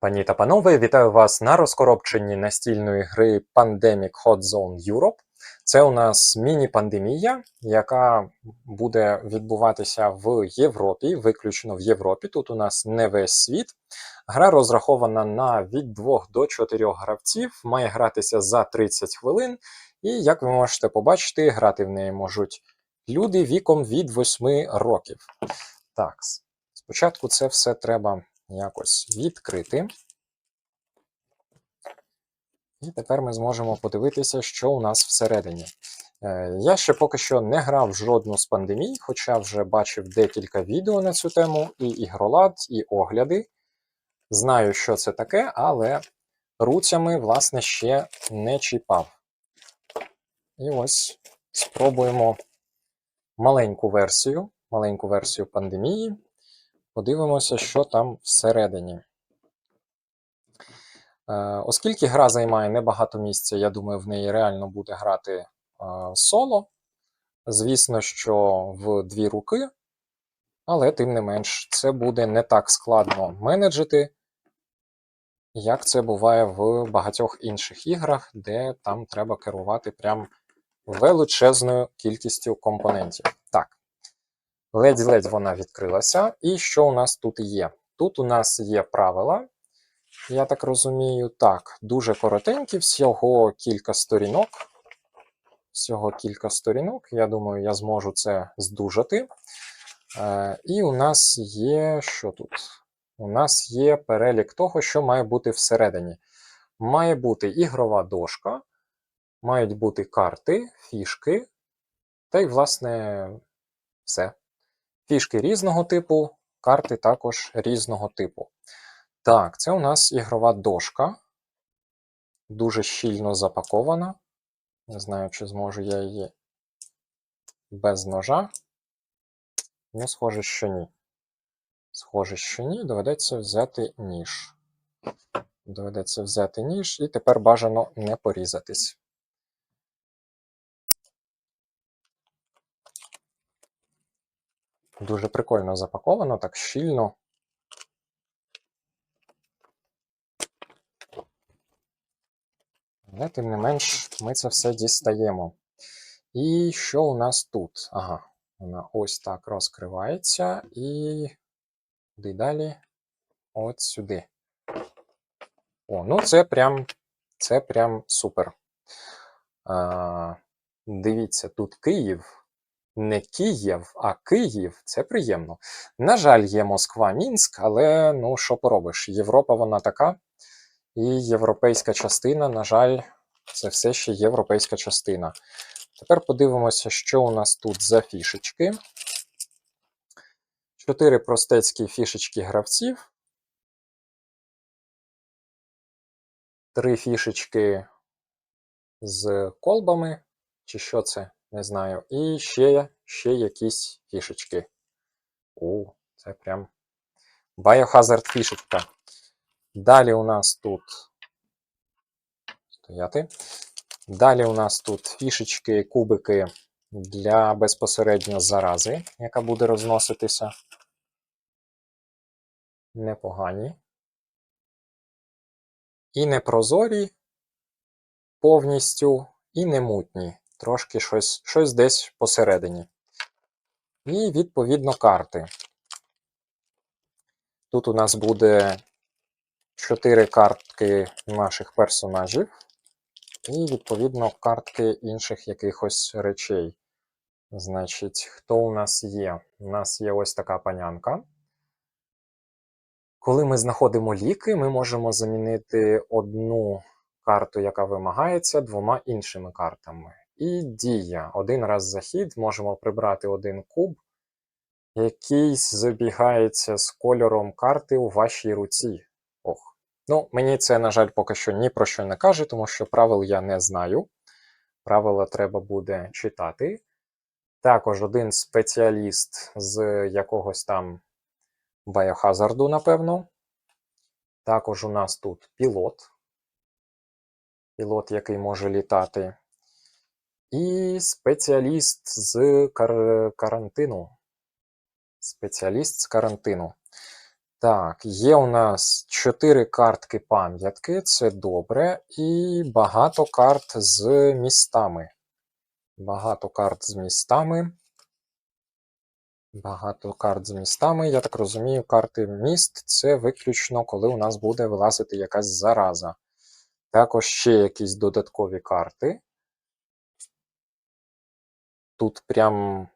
Пані та панове, вітаю вас на розкоробченні настільної гри Pandemic Hot Zone Europe. Це у нас міні-пандемія, яка буде відбуватися в Європі, виключно в Європі. Тут у нас не весь світ. Гра розрахована на від 2 до 4 гравців, має гратися за 30 хвилин. І як ви можете побачити, грати в неї можуть люди віком від 8 років. Так, спочатку це все треба якось відкрити. І тепер ми зможемо подивитися, що у нас всередині. Е, Я ще поки що не грав жодну з пандемій, хоча вже бачив декілька відео на цю тему, і ігролад, і огляди. Знаю, що це таке, але руцями, власне, ще не чіпав. І ось спробуємо маленьку версію, маленьку версію пандемії. Подивимося, що там всередині. Е, Оскільки гра займає небагато місця, я думаю, в неї реально буде грати е, соло. Звісно, що в дві руки, але тим не менш, це буде не так складно менеджити, як це буває в багатьох інших іграх, де там треба керувати прям величезною кількістю компонентів. Ледь-ледь вона відкрилася. І що у нас тут є? Тут у нас є правила. Я так розумію, так, дуже коротенькі, всього кілька сторінок. Всього кілька сторінок. Я думаю, я зможу це здужати. Е, і у нас є. Що тут? У нас є перелік того, що має бути всередині. Має бути ігрова дошка, мають бути карти, фішки, та й, власне, все. Фішки різного типу, карти також різного типу. Так, це у нас ігрова дошка. Дуже щільно запакована. Не знаю, чи зможу я її без ножа. Ну, схоже, що ні. Схоже, що ні. Доведеться взяти ніж. Доведеться взяти ніж, і тепер бажано не порізатись. Дуже прикольно запаковано, так щільно. Але, тим не менш, ми це все дістаємо. І що у нас тут? Ага, вона ось так розкривається і куди далі? От сюди. О, ну це прям, це прям супер. А, Дивіться, тут Київ. Не Київ, а Київ це приємно. На жаль, є Москва, Мінськ, але ну що поробиш? Європа вона така. І європейська частина, на жаль, це все ще європейська частина. Тепер подивимося, що у нас тут за фішечки. Чотири простецькі фішечки гравців. Три фішечки з колбами, чи що це, не знаю. І ще, ще якісь фішечки. У, це прям Biohazard фішечка. Далі у нас тут стояти. Далі у нас тут фішечки, кубики для безпосередньо зарази, яка буде розноситися. Непогані. І не прозорі повністю, і не мутні. Трошки щось, щось десь посередині. І, відповідно, карти. Тут у нас буде 4 картки наших персонажів, і, відповідно, картки інших якихось речей. Значить, хто у нас є? У нас є ось така панянка. Коли ми знаходимо ліки, ми можемо замінити одну карту, яка вимагається, двома іншими картами. І дія. Один раз захід можемо прибрати один куб, який забігається з кольором карти у вашій руці. Ох. Ну, мені це, на жаль, поки що ні про що не каже, тому що правил я не знаю. Правила треба буде читати. Також один спеціаліст з якогось там Байохазарду, напевно. Також у нас тут пілот. Пілот, який може літати. І спеціаліст з кар... карантину. Спеціаліст з карантину. Так, є у нас 4 картки пам'ятки, це добре, і багато карт з містами. Багато карт з містами. Багато карт з містами. Я так розумію, карти міст це виключно, коли у нас буде вилазити якась зараза. Також ще якісь додаткові карти. Тут прям,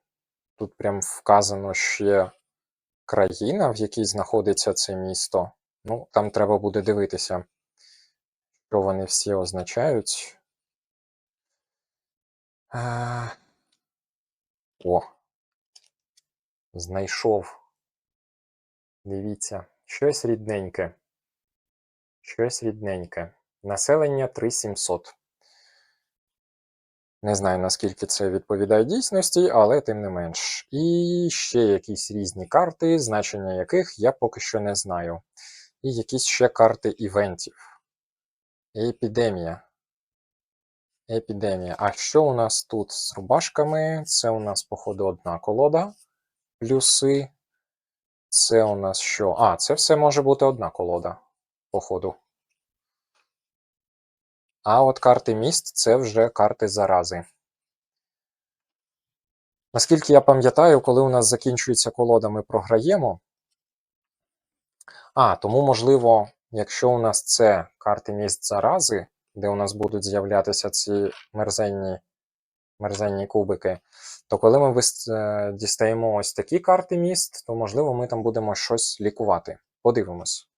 тут прям вказано ще країна, в якій знаходиться це місто. Ну, там треба буде дивитися, що вони всі означають. А... О, знайшов. Дивіться, щось рідненьке. Щось рідненьке. Населення 3700. Не знаю, наскільки це відповідає дійсності, але тим не менш. І ще якісь різні карти, значення яких я поки що не знаю. І якісь ще карти івентів. Епідемія. Епідемія. А що у нас тут з рубашками? Це у нас, походу, одна колода. Плюси. Це у нас що? А, це все може бути одна колода, походу. А от карти міст це вже карти зарази. Наскільки я пам'ятаю, коли у нас закінчується колода, ми програємо. А, тому, можливо, якщо у нас це карти міст зарази, де у нас будуть з'являтися ці мерзенні, мерзенні кубики, то коли ми е, дістаємо ось такі карти міст, то, можливо, ми там будемо щось лікувати. Подивимось.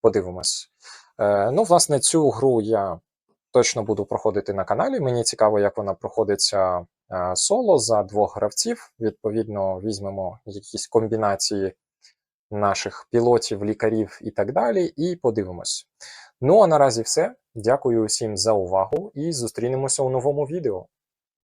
Подивимось. Е, ну, власне, цю гру я точно буду проходити на каналі. Мені цікаво, як вона проходиться е, соло за двох гравців. Відповідно, візьмемо якісь комбінації наших пілотів, лікарів і так далі, і подивимось. Ну а наразі все. Дякую усім за увагу і зустрінемося у новому відео.